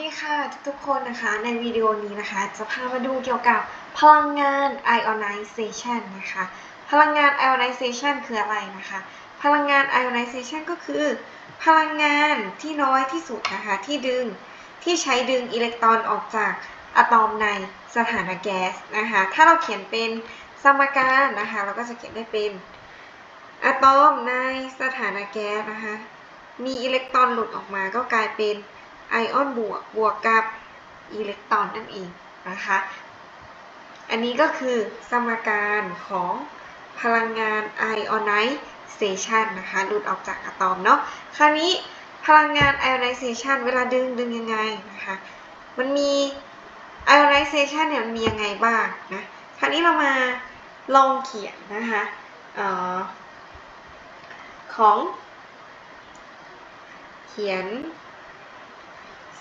ดีค่ะทุกๆคนนะคะในวิดีโอนี้นะคะจะพามาดูเกี่ยวกับพลังงาน ionization นะคะพลังงาน ionization คืออะไรนะคะ พลังงาน ionization ก็คือ พลังงานที่น้อยที่สุดนะคะที่ดึงที่ใช้ดึงอิเล็กตรอนออกจากอะตอมในสถานะแก๊สนะคะถ้าเราเขียนเป็นสมการนะคะเราก็จะเขียนได้เป็นอะตอมในสถานะแก๊สนะคะมีอิเล็กตรอนหลุดออกมาก็กลายเป็น ไอออนบวกบวกกับอิเล็กตรอนนั่นเองนะคะ อันนี้ก็คือสมการของพลังงาน ionization นนะคะหลุดออกจากอะตอมเนาะ คราวนี้พลังงาน ionization เวลาดึงดึงยังไงนะคะ มันมี ionization เนี่ยมันมียังไงบ้างนะ คราวนี้เรามาลองเขียนนะคะออของเขียน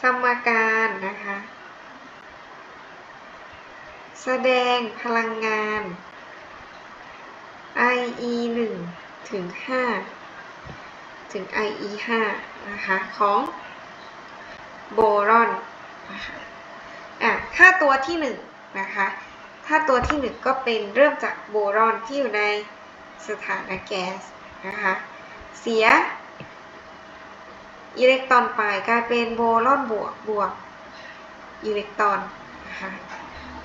สมการนะคะ แสดงพลังงาน IE 1ถึง5ถึง IE 5นะคะของโบรอนนะคะอะค่าตัวที่1นะคะถ้าตัวที่ 1 ก็เป็นเริ่มจากโบรอนที่อยู่ในสถานะแก๊สนะคะเสีย อิเล็กตรอนไปกลายเป็นโบรอนบวกบวกอิเล็กตรอนนะคะ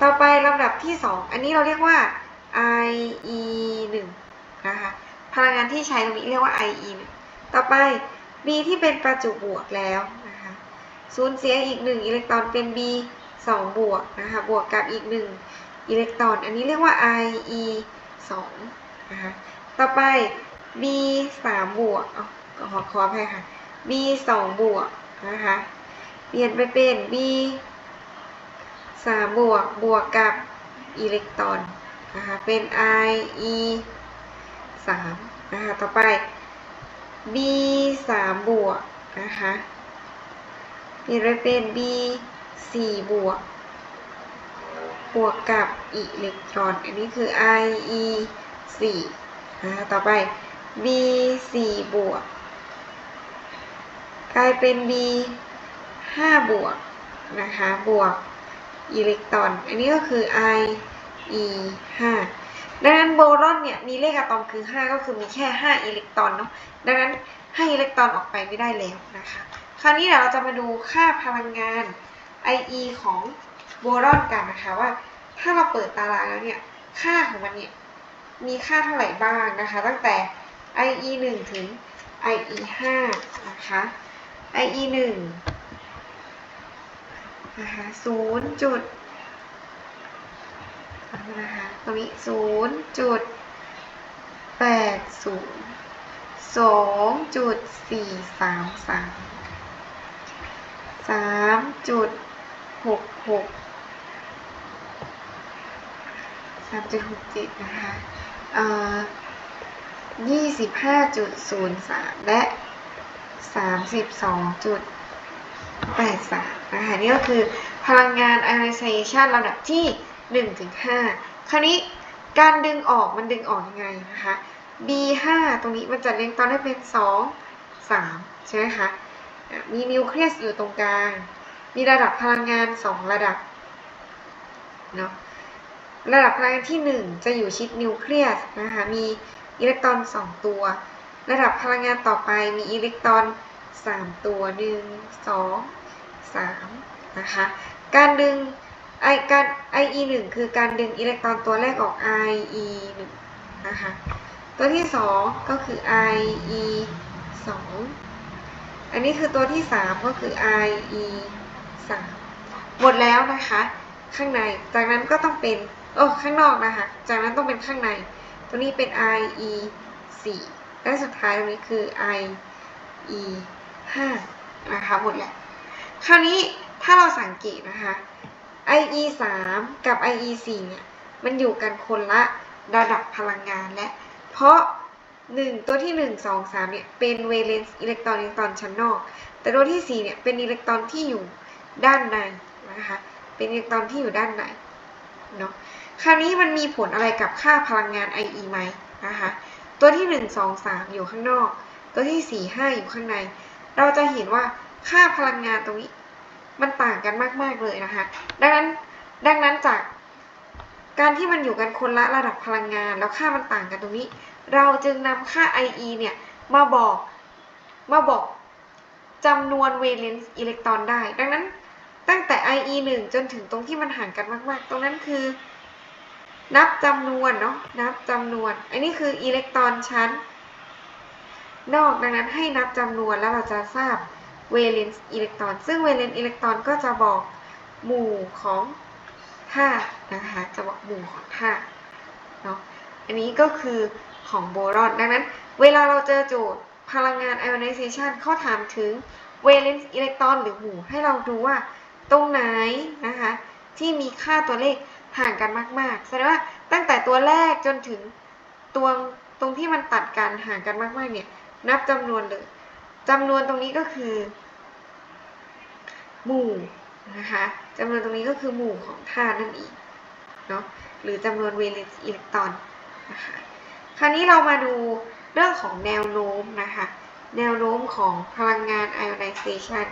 ต่อไปลำดับที่ 2 อันนี้เราเรียกว่า IE 1 นะคะพลังงานที่ใช้ตรงนี้เรียกว่า IE 1 ต่อไป B ที่เป็นประจุบวกแล้วนะคะสูญเสียอีก 1 อิเล็กตรอนเป็น B 2 บวกนะคะบวกกับอีก 1 อิเล็กตรอน อันนี้เรียกว่า IE 2 นะคะต่อไป B 3บวกอ๋อขอขออภัยค่ะ b 2บวกนะคะเปลี่ยนไปเป็น b 3บวกบวกกับอิเล็กตรอนนะคะเป็น i e 3นะคะต่อไป b 3บวกนะคะเปลี่ยนไปเป็น b 4บวกบวกกับอิเล็กตรอน อันนี้คือ i e 4นะคะต่อไป b 4บวกายเป็น B 5บวกนะคะบวกอิเล็กตรอน อันนี้ก็คือ I E 5ดังนั้นโบรอนเนี่ยมีเลขอะตอมคือ 5 ก็คือมีแค่ 5 อิเล็กตรอนเนาะดังนั้นให้อิเล็กตรอนออกไปไม่ได้แล้วนะคะ คราวนี้เดี๋ยวเราจะมาดูค่าพลังงาน IE ของโบรอนกันนะคะว่าถ้าเราเปิดตารางแล้วเนี่ยค่าของมันเนี่ยมีค่าเท่าไหร่บ้างนะคะ ตั้งแต่ IE 1 ถึง IE 5นะคะ IE หนึ่งนะคะศูนย์จุดนะคะตรงนี้ศูนย์จุดแปดศูนย์สองจุดสี่สามสามสามจุดหกหกสามจุดหกเจ็ดนะคะเอ่อยี่สิบห้าจุดศูนย์สามและ 32.83นะคะนี่ก็คือพลังงาน ionization ระดับที่1ถึง5คราวนี้การดึงออกมันดึงออกยังไงนะคะ B5 ตรงนี้มันจะเรียงตอนได้เป็น 2 3 ใช่ไหมคะ มีนิวเคลียสอยู่ตรงกลาง มีระดับพลังงาน 2 ระดับเนาะ ระดับพลังงานที่ 1 จะอยู่ชิดนิวเคลียสนะคะ มีอิเล็กตรอน 2 ตัว ระดับพลังงานต่อไปมีอิเล็กตรอน 3 ตัว 1 2 3 นะคะ การดึงไอการ IE 1คือการดึงอิเล็กตรอนตัวแรกออก IE 1นะคะ ตัวที่ 2 ก็คือ IE 2 อันนี้คือตัวที่ 3 ก็คือ IE 3 หมดแล้วนะคะ ข้างใน จากนั้นก็ต้องเป็น โอ้ ข้างนอกนะคะ จากนั้นต้องเป็นข้างใน ตัวนี้เป็น IE 4 และสุดท้ายตรงนี้คือ I E 5นะคะหมดแล้วคราวนี้ถ้าเราสังเกตนะคะ IE 3กับ IE 4เนี่ย มันอยู่กันคนละระดับพลังงานและ เพราะ 1 ตัวที่ 1 2 3 เนี่ย เป็นเวเลนซ์อิเล็กตรอนอิเล็กตรอนชั้นนอก แต่ตัวที่ 4 เนี่ย เป็นอิเล็กตรอนที่อยู่ด้านในนะคะ เป็นอิเล็กตรอนที่อยู่ด้านในเนาะ คราวนี้มันมีผลอะไรกับค่าพลังงาน IE ไหมนะคะ ตัวที่ 1 2 3 อยู่ข้างนอก ตัวที่ 4 5 อยู่ข้างใน เราจะเห็นว่าค่าพลังงานตรงนี้ มันต่างกันมาก ๆ เลยนะคะ ดังนั้นดังนั้นจากการที่มันอยู่กันคนละระดับพลังงาน แล้วค่ามันต่างกันตรงนี้ เราจึงนำค่า IE เนี่ยมาบอกมาบอกจำนวนเวเลนซ์อิเล็กตรอนได้ ดังนั้นตั้งแต่ IE 1 จนถึงตรงที่มันห่างกันมาก ๆ ตรงนั้นคือ นับจำนวนเนาะนับจำนวน อันนี้คืออิเล็กตรอนชั้น นอกดังนั้นให้นับจำนวนแล้วเราจะทราบเวเลนซ์อิเล็กตรอน ซึ่งเวเลนซ์อิเล็กตรอนก็จะบอกหมู่ของธาตุนะคะจะบอกหมู่ของธาตุเนาะอันนี้ก็คือของโบรอน ดังนั้น เวลาเราเจอโจทย์พลังงาน ionization เขาถามถึง valence อิเล็กตรอนหรือหมู่ให้เราดูว่าตรงไหนนะคะที่มีค่าตัวเลข ห่างกันมาก ๆ แสดงว่าตั้งแต่ตัวแรกจนถึงตัวตรงที่มันตัดกันห่างกันมาก ๆ เนี่ย นับจำนวนเลยจำนวนตรงนี้ก็คือ หมู่นะคะจำนวนตรงนี้ก็คือหมู่ของธาตุนั่นเองเนาะหรือจำนวน valence อิเล็กตรอนนะคะคราวนี้เรามาดูเรื่องของแนวโน้มนะคะ แนวโน้มของพลังงาน ionization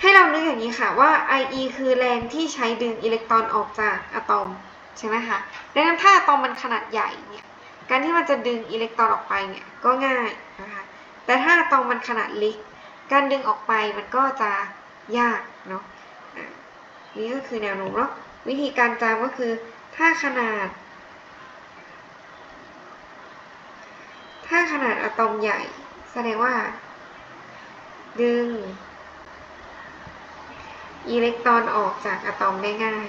ให้เรานึก อย่างนี้ค่ะว่า IE คือแรงที่ใช้ดึงอิเล็กตรอนออกจากอะตอมใช่ไหมคะดังนั้นถ้าอะตอมมันขนาดใหญ่เนี่ยการที่มันจะดึงอิเล็กตรอนออกไปเนี่ยก็ง่ายนะคะแต่ถ้าอะตอมมันขนาดเล็ก การดึงออกไปมันก็จะยากเนาะอะนี่ก็คือแนวโน้มเนาะวิธีการจำก็คือถ้าขนาด ถ้าขนาดอะตอมใหญ่ แสดงว่า ดึง อิเล็กตรอนออกจากอะตอมได้ง่าย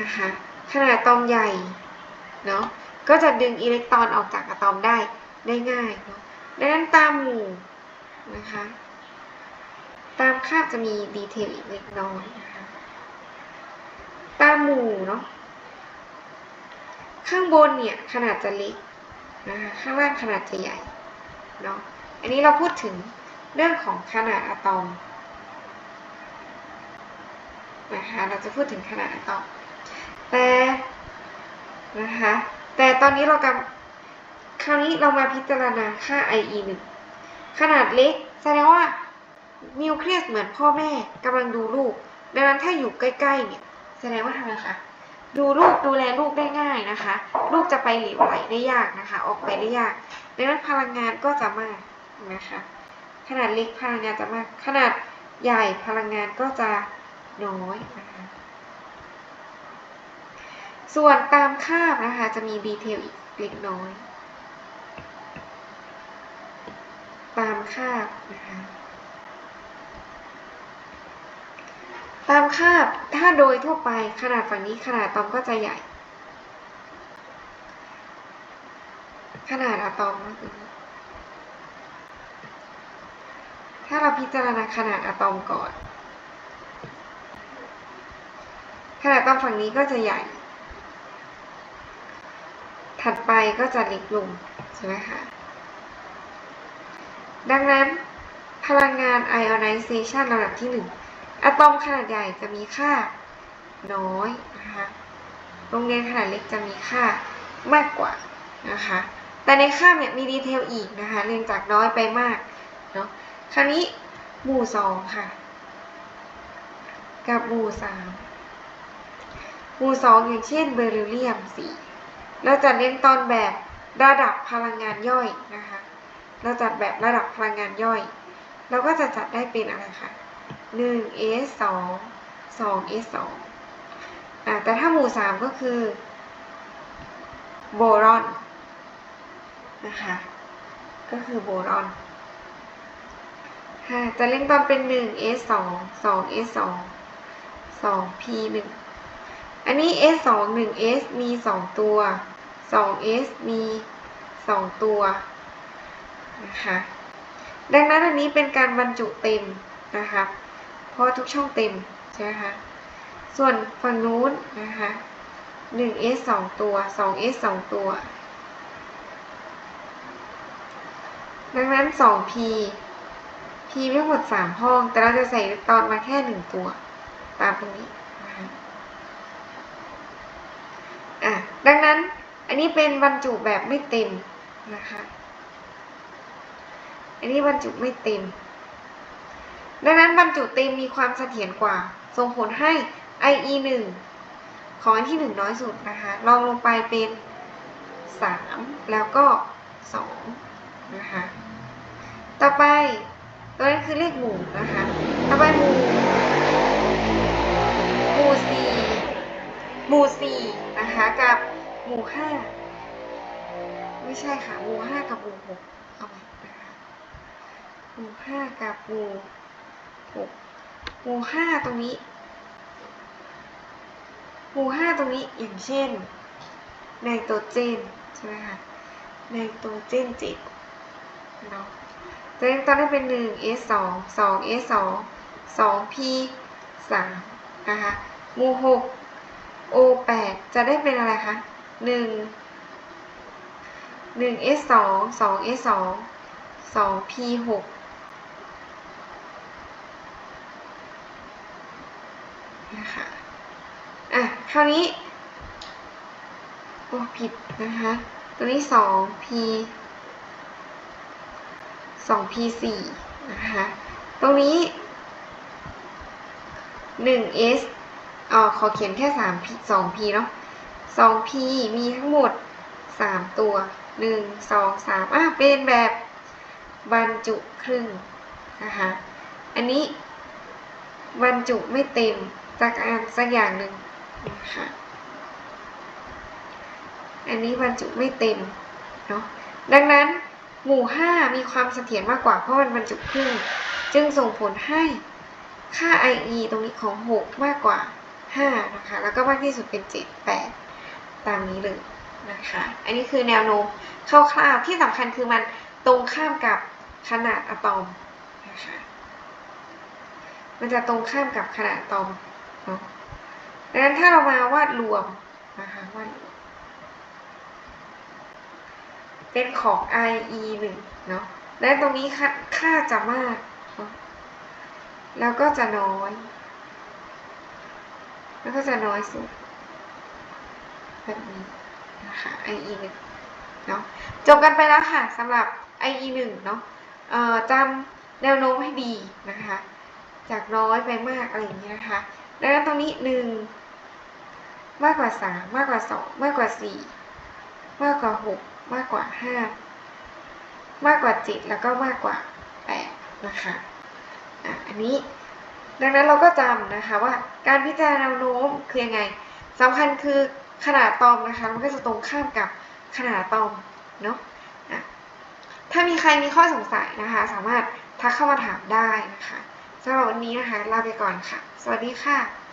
นะคะขนาดอะตอมใหญ่เนาะก็จะดึงอิเล็กตรอนออกจากอะตอมได้ได้ง่ายเนาะดังนั้นตามหมู่นะคะตามคาบจะมีดีเทลอีกเล็กน้อยนะคะตามหมู่เนาะข้างบนเนี่ยขนาดจะเล็กนะคะข้างล่างขนาดจะใหญ่ เนาะอันนี้เราพูดถึงเรื่องของขนาดอะตอมนะคะเราจะพูดถึงขนาดอะตอมแต่นะคะแต่ตอนนี้เรากำคราวนี้เรามาพิจารณาค่า IE 1ขนาดเล็กแสดงว่านิวเคลียสเหมือนพ่อแม่กำลังดูลูก ดังนั้นถ้าอยู่ใกล้ๆเนี่ยแสดงว่าทำไมคะ ดูลูกดูแลลูกได้ง่ายนะคะ ลูกจะไปหลวไหลได้ยากนะคะ ออกไปได้ยากดังนั้นพลังงานก็จะมากนะคะ ขนาดเล็กพลังงานจะมาก ขนาดใหญ่พลังงานก็จะน้อยนะคะส่วนตามคาบนะคะ จะมีดีเทลอีกเล็กน้อย ตามคาบนะคะ ตามคาบถ้าโดยทั่วไปขนาดฝั่งนี้ขนาดอะตอมก็จะใหญ่ ขนาดอะตอมก็คือถ้าเราพิจารณาขนาดอะตอมก่อน ขนาดอะตอมฝั่งนี้ก็จะใหญ่ ถัดไปก็จะเล็กลงใช่ไหมคะดังนั้นพลังงาน ionization ระดับที่ 1 อะตอมขนาดใหญ่จะมีค่าน้อยนะคะโรงเรียนขนาดเล็กจะมีค่ามากกว่านะคะ แต่ในค่าเนี่ยมีดีเทลอีกนะคะ เรียงจากน้อยไปมากเนาะ คราวนี้หมู่สองค่ะ กับหมู่สามหมู่สองอย่างเช่นเบริลเลียมสี่เราจะเน้นตอนแบบระดับพลังงานย่อยนะคะ เราจัดแบบระดับพลังงานย่อย เราก็จะจัดได้เป็นอะไรคะ 1 s 2 2 s 2อ่าแต่ถ้าหมู่ 3 ก็คือโบรอนนะคะ ก็คือโบรอนค่ะจะเล่นตอนเป็น 1 s 2 2 s 2 2 p 1อันนี้ s 2 1 s มี 2 ตัว 2 s มี 2 ตัวนะคะ ดังนั้นอันนี้เป็นการบรรจุเต็มนะคะ เพราะทุกช่องเต็มใช่ไหมคะ ส่วนฝั่งนู้นนะคะ 1s 2 ตัว 2s 2 ตัว ดังนั้น 2p p มีทั้งหมด 3 ห้อง แต่เราจะใส่ตอนมาแค่ 1 ตัว ตามตรงนี้นะคะอะ ดังนั้นอันนี้เป็นบรรจุแบบไม่เต็มนะคะ อันนี้บรรจุไม่เต็ม ดังนั้นบรรจุเต็มมีความเสถียรกว่า ส่งผลให้ IE 1ของอันที่ 1 น้อยสุดนะคะลองลงไปเป็น 3 แล้วก็ 2 นะคะ ต่อไปตัวนี้คือเลขหมู่นะคะ ต่อไปหมู่หมู่สี่หมู่สี่นะคะกับหมู่ห้าไม่ใช่ค่ะหมู่ห้ากับหมู่หกเอาใหม่นะคะหมู่ห้ากับหมู่ หกหมู่ห้าตรงนี้ หมู่ห้าตรงนี้อย่างเช่นไนโตรเจนใช่ไหมคะไนโตรเจนเจ็ดเนาะตัวนี้ตอนนี้เป็นหนึ่ง S สองสอง S สองสอง P สามนะคะหมู่หก O แปดจะได้เป็นอะไรคะหนึ่งหนึ่ง S สองสอง S สองสอง P หก นะคะอะคราวนี้โอ้ผิดนะคะ ตัวนี้สอง P สอง P สี่นะคะ ตรงนี้หนึ่ง S อ๋อขอเขียนแค่สาม P สอง P เนาะสอง P มีทั้งหมดสามตัวหนึ่งสองสามอะเป็นแบบบรรจุครึ่งนะคะ อันนี้บรรจุไม่เต็ม จากอันสักอย่างหนึ่งนะคะอันนี้บรรจุไม่เต็มเนาะดังนั้นหมู่ 5 มีความเสถียรมากกว่าเพราะมันบรรจุครึ่ง จึงส่งผลให้ค่า IE ตรงนี้ของ 6 มากกว่า 5 นะคะ แล้วก็มากที่สุดเป็น 7 8 ตามนี้เลยนะคะ อันนี้คือแนวโน้มคร่าวๆที่สำคัญคือมันตรงข้ามกับขนาดอะตอมนะคะ มันจะตรงข้ามกับขนาดอะตอม เนาะดังนั้นถ้าเรามาวาดรวมนะคะวาดวมเป็นของ IE 1เนาะและตรงนี้ค่าคาจะมากเนาะแล้วก็จะน้อย แล้วก็จะน้อยสุด แบบนี้นะคะ IE 1เนาะจบกันไปแล้วค่ะสำหรับ IE 1เนาะเอ่อจำแนวโน้มให้ดีนะคะ จากน้อยไปมากอะไรอย่างนี้นะคะ ดังนั้นตรงนี้1มากกว่า3มมากกว่า2มากกว่า4มากกว่า6มากกว่า5มากกว่า7แล้วก็มากกว่า8นะคะอะอันนี้ดังนั้นเราก็จำนะคะว่าการพิจารณาแนวโน้มคือยังไงสำคัญคือขนาดตอมนะคะมันก็จะตรงข้ามกับขนาดตอมเนาะอะถ้ามีใครมีข้อสงสัยนะคะ สามารถทักเข้ามาถามได้นะคะ สำหรับวันนี้นะคะลาไปก่อนค่ะ สวัสดีค่ะ